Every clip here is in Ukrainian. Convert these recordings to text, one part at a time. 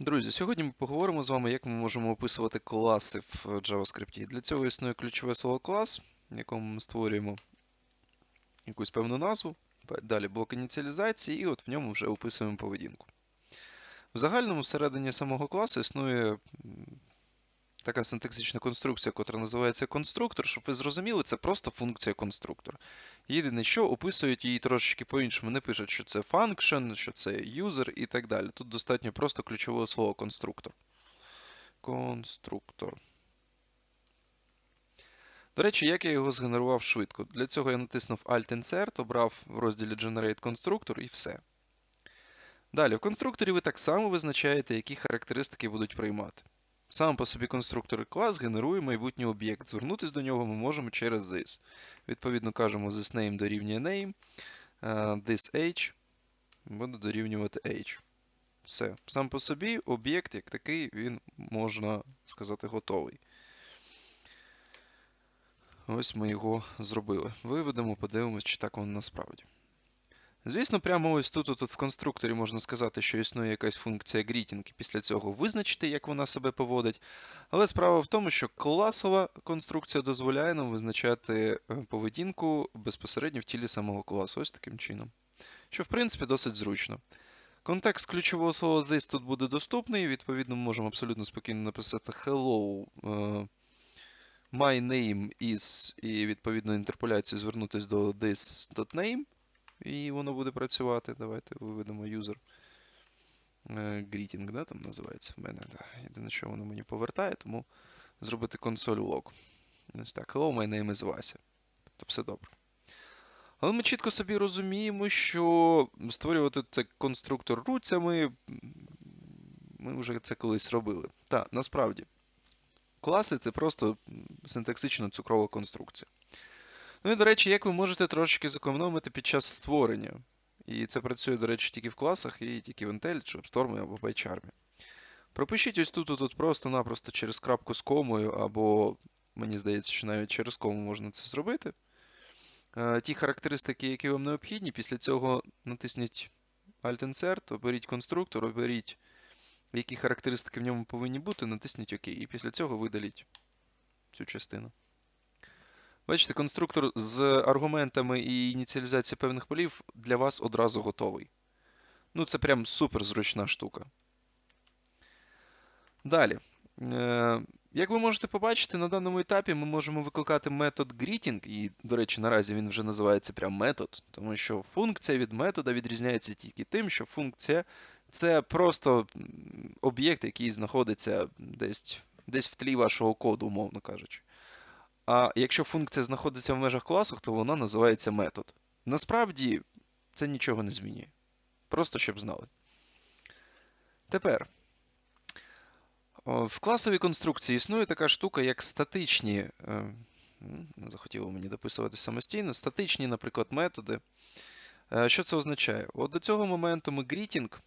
Друзі, сьогодні ми поговоримо з вами, як ми можемо описувати класи в JavaScript. Для цього існує ключове слово клас, в якому ми створюємо якусь певну назву, далі блок ініціалізації, і от в ньому вже описуємо поведінку. В загальному всередині самого класу існує така синтаксична конструкція, яка називається конструктор. Щоб ви зрозуміли, це просто функція конструктор. Єдине, що описують її трошечки по-іншому. Не пишуть, що це function, що це user і так далі. Тут достатньо просто ключового слова конструктор. Конструктор. До речі, як я його згенерував швидко. Для цього я натиснув Alt-Insert, обрав в розділі Generate Constructor і все. Далі, в конструкторі ви так само визначаєте, які характеристики будуть приймати. Сам по собі конструктор клас генерує майбутній об'єкт. Звернутися до нього ми можемо через this. Відповідно, кажемо thisName дорівнює name, е, thisAge буде дорівнювати age. Все. Сам по собі об'єкт, як такий, він можна сказати готовий. Ось ми його зробили. Виведемо, подивимось, чи так воно насправді. Звісно, прямо ось тут, тут в конструкторі можна сказати, що існує якась функція greeting, і після цього визначити, як вона себе поводить. Але справа в тому, що класова конструкція дозволяє нам визначати е, поведінку безпосередньо в тілі самого класу, ось таким чином. Що, в принципі, досить зручно. Контекст ключового слова this тут буде доступний. Відповідно, ми можемо абсолютно спокійно написати hello. е, My name is, і відповідно інтерполяцію звернутися до this.name. І воно буде працювати. Давайте виведемо user е, greeting, да, там називається в мене. Да. Єдине, що воно мені повертає, тому зробити консоль log. Ось так. Hello, my name is Вася. Тобто все добре. Але ми чітко собі розуміємо, що створювати цей конструктор руцями ми вже це колись робили. Так, насправді, класи це просто синтаксично цукрова конструкція. Ну і, до речі, як ви можете трошки зекономити під час створення. І це працює, до речі, тільки в класах, і тільки в Intel, чи в Storm або в PyCharm. Пропишіть ось тут, тут просто-напросто через крапку з комою, або, мені здається, що навіть через кому можна це зробити. Е, Ті характеристики, які вам необхідні, після цього натисніть Alt-Insert, оберіть конструктор, оберіть, які характеристики в ньому повинні бути, натисніть ОК. І після цього видаліть цю частину. Бачите, конструктор з аргументами і ініціалізацією певних полів для вас одразу готовий. Ну, це прям супер зручна штука. Далі. Е, Як ви можете побачити, на даному етапі ми можемо викликати метод greeting, і, до речі, наразі він вже називається прям метод, тому що функція від метода відрізняється тільки тим, що функція це просто об'єкт, який знаходиться десь, десь в тлі вашого коду, умовно кажучи. А якщо функція знаходиться в межах класу, то вона називається метод. Насправді це нічого не змінює. Просто щоб знали. Тепер. В класовій конструкції існує така штука, як статичні. е, захотіло мені дописувати самостійно. Статичні, наприклад, методи. Е, Що це означає? От до цього моменту ми greeting.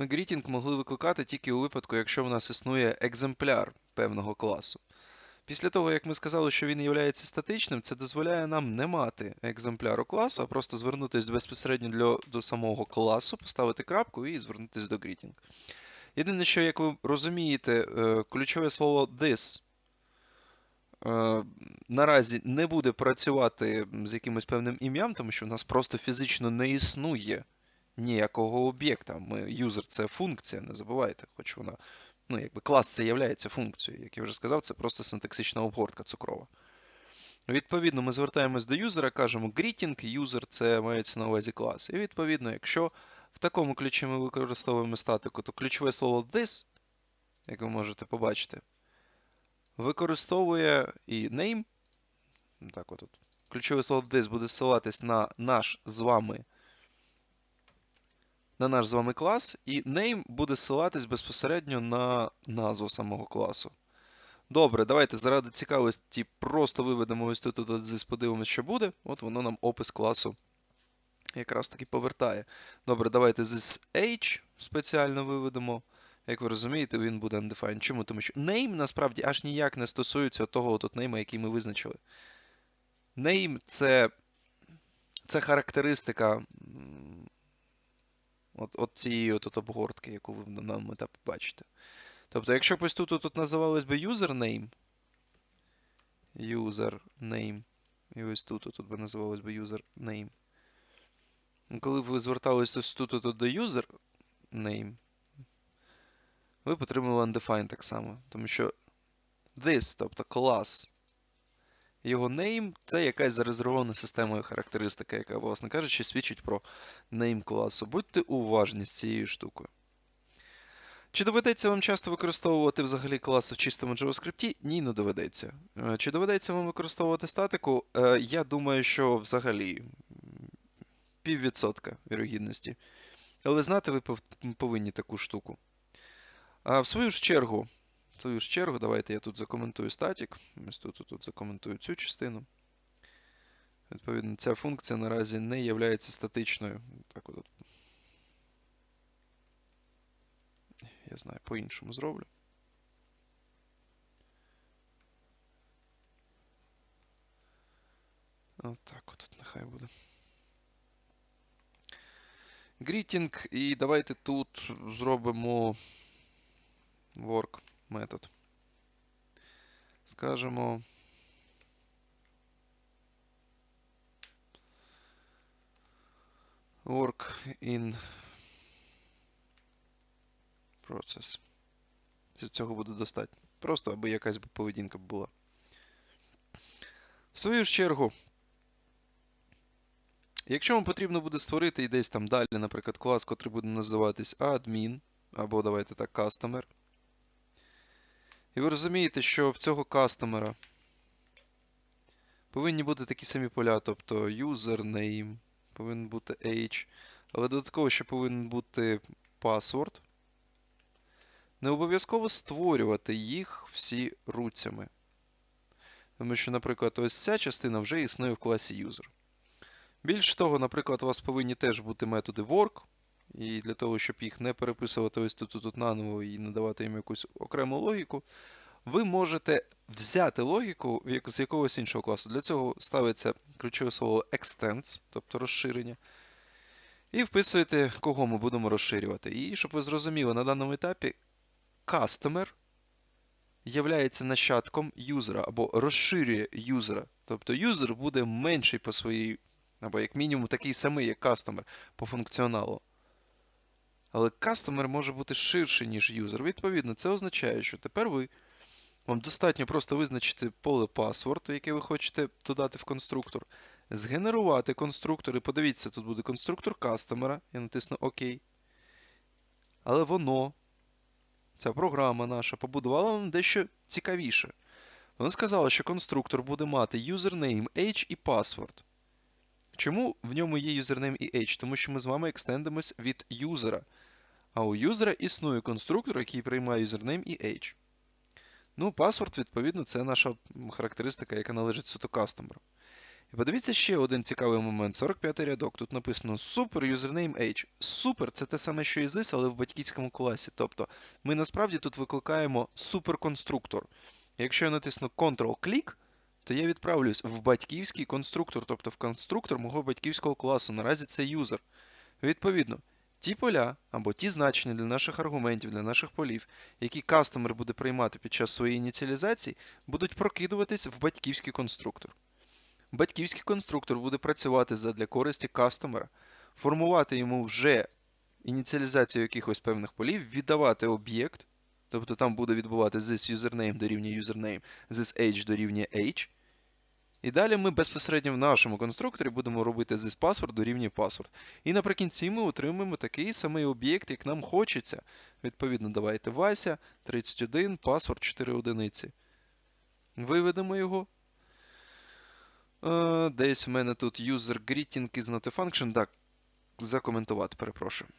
Ми greeting могли викликати тільки у випадку, якщо в нас існує екземпляр певного класу. Після того, як ми сказали, що він є статичним, це дозволяє нам не мати екземпляру класу, а просто звернутися безпосередньо для, до самого класу, поставити крапку і звернутися до greeting. Єдине, що, як ви розумієте, е, ключове слово this е, наразі не буде працювати з якимось певним ім'ям, тому що в нас просто фізично не існує ніякого об'єкта. Ми юзер це функція, не забувайте, хоч вона. Ну, якби клас це є функцією. Як я вже сказав, це просто синтаксична обгортка цукрова. Відповідно, ми звертаємось до юзера, кажемо greeting, юзер це мається на увазі клас. І відповідно, якщо в такому ключі ми використовуємо статику, то ключове слово this, як ви можете побачити, використовує і name. Так, отут. Ключове слово this буде ссилатись на наш з вами на наш з вами клас, і name буде ссилатись безпосередньо на назву самого класу. Добре, давайте заради цікавості просто виведемо ось тут this, подивимося, що буде. От воно нам опис класу якраз таки повертає. Добре, давайте this H спеціально виведемо. Як ви розумієте, він буде undefined. Чому? Тому що name насправді аж ніяк не стосується того от нейма, який ми визначили. Name це, це характеристика от, от цієї от, от обгортки, яку ви на даному етапі бачите. Тобто, якщо б ось тут, тут називалось би username, username, і ось тут, тут би називалось би username. Коли б ви звертались ось тут, тут до username, ви б отримали undefined так само. Тому що this, тобто клас, його name це якась зарезервована системою характеристика, яка, власне кажучи, свідчить про name класу. Будьте уважні з цією штукою. Чи доведеться вам часто використовувати взагалі класи в чистому JavaScript? Ні, не доведеться. Е, Чи доведеться вам використовувати статику? Е, Я думаю, що взагалі піввідсотка вірогідності. Але знати ви повинні таку штуку. А в свою ж чергу, свою ж чергу, давайте я тут закоментую статік. Ось тут, тут, закоментую цю частину. Відповідно, ця функція наразі не є статичною. Так от, от. Я знаю, по-іншому зроблю. Отак от тут нехай буде. Greeting, і давайте тут зробимо work метод. Скажемо. Work in process. Цього буде достатньо. Просто аби якась поведінка була. В свою ж чергу, якщо вам потрібно буде створити і десь там далі, наприклад, клас, котрий буде називатись admin, або давайте так, customer. І ви розумієте, що в цього кастомера повинні бути такі самі поля, тобто username, повинен бути age, але додатково ще повинен бути password. Не обов'язково створювати їх всі руцями. Тому що, наприклад, ось ця частина вже існує в класі user. Більш того, наприклад, у вас повинні теж бути методи work, і для того, щоб їх не переписувати ось тут, тут, наново і надавати їм якусь окрему логіку, ви можете взяти логіку з якогось іншого класу. Для цього ставиться ключове слово extends, тобто розширення. І вписуєте, кого ми будемо розширювати. І щоб ви зрозуміли, на даному етапі customer являється нащадком юзера або розширює юзера. Тобто юзер буде менший по своїй, або як мінімум такий самий, як customer по функціоналу. Але customer може бути ширший, ніж юзер. Відповідно, це означає, що тепер ви вам достатньо просто визначити поле password, яке ви хочете додати в конструктор, згенерувати конструктор. І подивіться, тут буде конструктор кастомера. Я натисну ОК. Але воно, ця програма наша, побудувала вам дещо цікавіше. Вона сказала, що конструктор буде мати username, age і password. Чому в ньому є username і age? Тому що ми з вами екстендимось від юзера. А у юзера існує конструктор, який приймає username і age. Ну, паспорт, відповідно, це наша характеристика, яка належить суто кастомеру. І подивіться ще один цікавий момент. 45 й рядок. Тут написано super username age. Super це те саме, що і this, але в батьківському класі. Тобто ми насправді тут викликаємо суперконструктор. Якщо я натисну Ctrl-клік, то я відправлюсь в батьківський конструктор, тобто в конструктор мого батьківського класу. Наразі це юзер. Відповідно, ті поля або ті значення для наших аргументів, для наших полів, які кастомер буде приймати під час своєї ініціалізації, будуть прокидуватись в батьківський конструктор. Батьківський конструктор буде працювати задля користі кастомера, формувати йому вже ініціалізацію якихось певних полів, віддавати об'єкт, тобто там буде відбувати this username дорівнює username, this age дорівнює age. І далі ми безпосередньо в нашому конструкторі будемо робити this password дорівнює password. І наприкінці ми отримаємо такий самий об'єкт, як нам хочеться. Відповідно, давайте Вася 31, password 4 одиниці. Виведемо його. Е, Десь в мене тут user greeting is not a function. Так, закоментувати, перепрошую.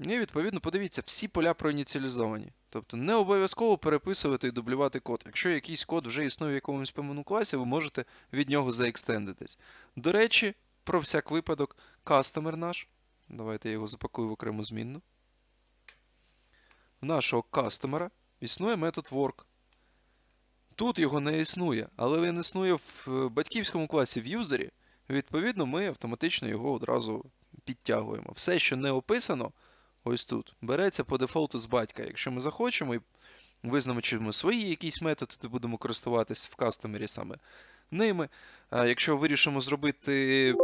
І відповідно, подивіться, всі поля проініціалізовані. Тобто не обов'язково переписувати і дублювати код. Якщо якийсь код вже існує в якомусь певному класі, ви можете від нього заекстендитись. До речі, про всяк випадок, кастомер наш. Давайте я його запакую в окрему змінну. В нашого кастомера існує метод work. Тут його не існує, але він існує в батьківському класі в юзері. Відповідно, ми автоматично його одразу підтягуємо. Все, що не описано, ось тут, береться по дефолту з батька. Якщо ми захочемо і визначимо свої якісь методи, то будемо користуватись в кастомері саме ними. А якщо вирішимо зробити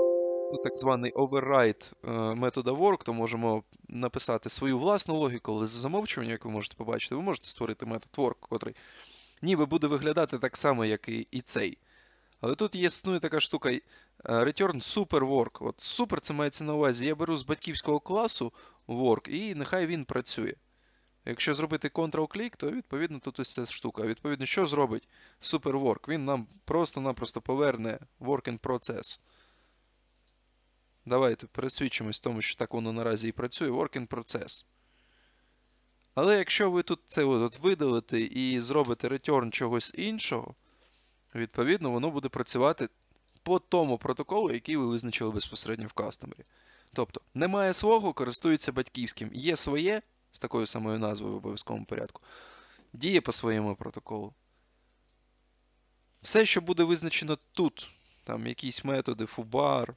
ну, так званий override е, метода work, то можемо написати свою власну логіку, але за замовчування, як ви можете побачити, ви можете створити метод work, котрий ніби буде виглядати так само, як і цей. Але тут існує така штука е, return super work. От super це мається на увазі. Я беру з батьківського класу work і нехай він працює. Якщо зробити Ctrl-клік, то відповідно тут ось ця штука. Відповідно, що зробить SuperWork? Він нам просто-напросто поверне work in process. Давайте пересвідчимось в тому, що так воно наразі і працює. Work in process. Але якщо ви тут це от видалите і зробите return чогось іншого, відповідно, воно буде працювати по тому протоколу, який ви визначили безпосередньо в кастомері. Тобто, немає свого, користується батьківським. Є своє з такою самою назвою в обов'язковому порядку. Діє по своєму протоколу. Все, що буде визначено тут, там якісь методи, фубар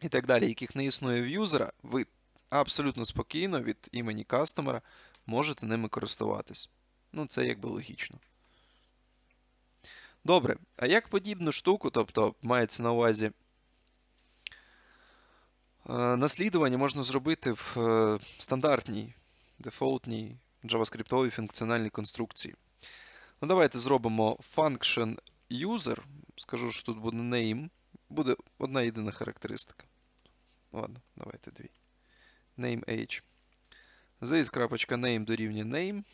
і так далі, яких не існує в юзера, ви абсолютно спокійно від імені кастомера можете ними користуватись. Ну, це якби логічно. Добре, а як подібну штуку, тобто мається на увазі е, наслідування можна зробити в е, стандартній дефолтній JavaScript функціональній конструкції. Ну, Давайте зробимо function user. Скажу, що тут буде name. Буде одна єдина характеристика. Ладно, давайте дві. Name age. This.name дорівнює name.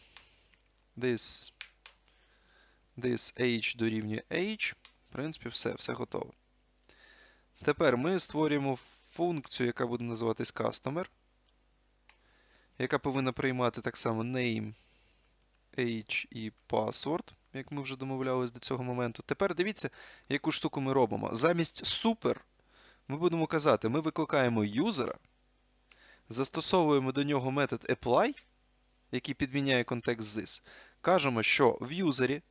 This, this age дорівнює age. В принципі, все, все готово. Тепер ми створюємо функцію, яка буде називатись customer яка повинна приймати так само name, age і password, як ми вже домовлялись до цього моменту. Тепер дивіться, яку штуку ми робимо. Замість super ми будемо казати, ми викликаємо юзера, застосовуємо до нього метод apply, який підміняє контекст this. Кажемо, що в юзері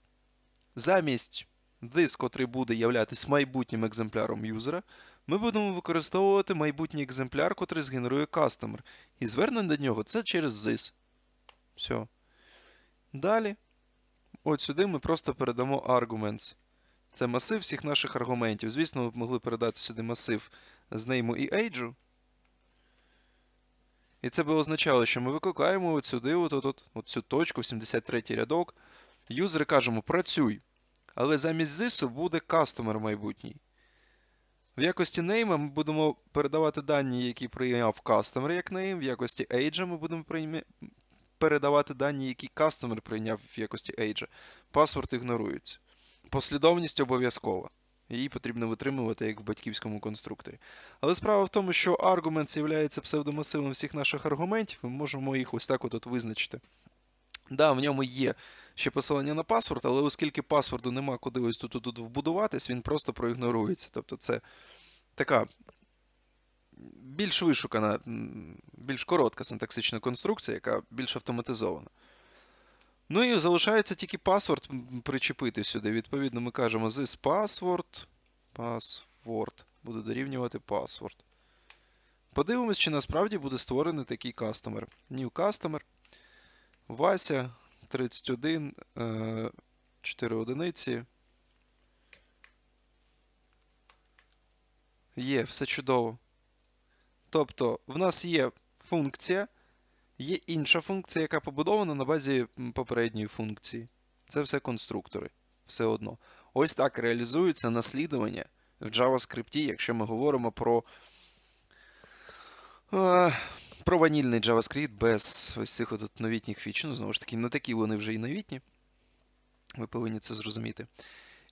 замість this, котрий буде являтись майбутнім екземпляром юзера, ми будемо використовувати майбутній екземпляр, котрий згенерує кастомер. І звернення до нього це через this. Все. Далі, от сюди ми просто передамо arguments. Це масив всіх наших аргументів. Звісно, ми б могли передати сюди масив з name і age. І це би означало, що ми викликаємо от сюди, от, от, от, от цю точку, 73 рядок. Юзери кажемо працюй. Але замість this буде кастомер майбутній. В якості name ми будемо передавати дані, які прийняв customer як name. В якості age ми будемо передавати дані, які customer прийняв в якості age. Паспорт ігнорується. Послідовність обов'язкова. Її потрібно витримувати як в батьківському конструкторі. Але справа в тому, що аргумент є псевдомасивом всіх наших аргументів, ми можемо їх ось так от визначити. Да, в ньому є ще посилання на паспорт, але оскільки паспорту нема куди ось тут, тут вбудуватись, він просто проігнорується. Тобто це така більш вишукана, більш коротка синтаксична конструкція, яка більш автоматизована. Ну і залишається тільки паспорт причепити сюди. Відповідно, ми кажемо this password, password, буде дорівнювати password. Подивимось, чи насправді буде створений такий кастомер. New customer. Вася 31, 4 е, одиниці. Є, все чудово. Тобто, в нас є функція, є інша функція, яка побудована на базі попередньої функції. Це все конструктори. Все одно. Ось так реалізується наслідування в JavaScript, якщо ми говоримо про е, про ванільний JavaScript без ось цих от новітніх фіч. Ну, знову ж таки, не такі вони вже і новітні. Ви повинні це зрозуміти.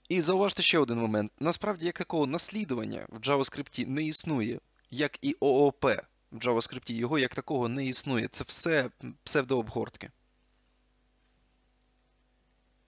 І зауважте ще один момент. Насправді, як такого наслідування в JavaScript не існує, як і ООП в JavaScript, його як такого не існує. Це все псевдообгортки.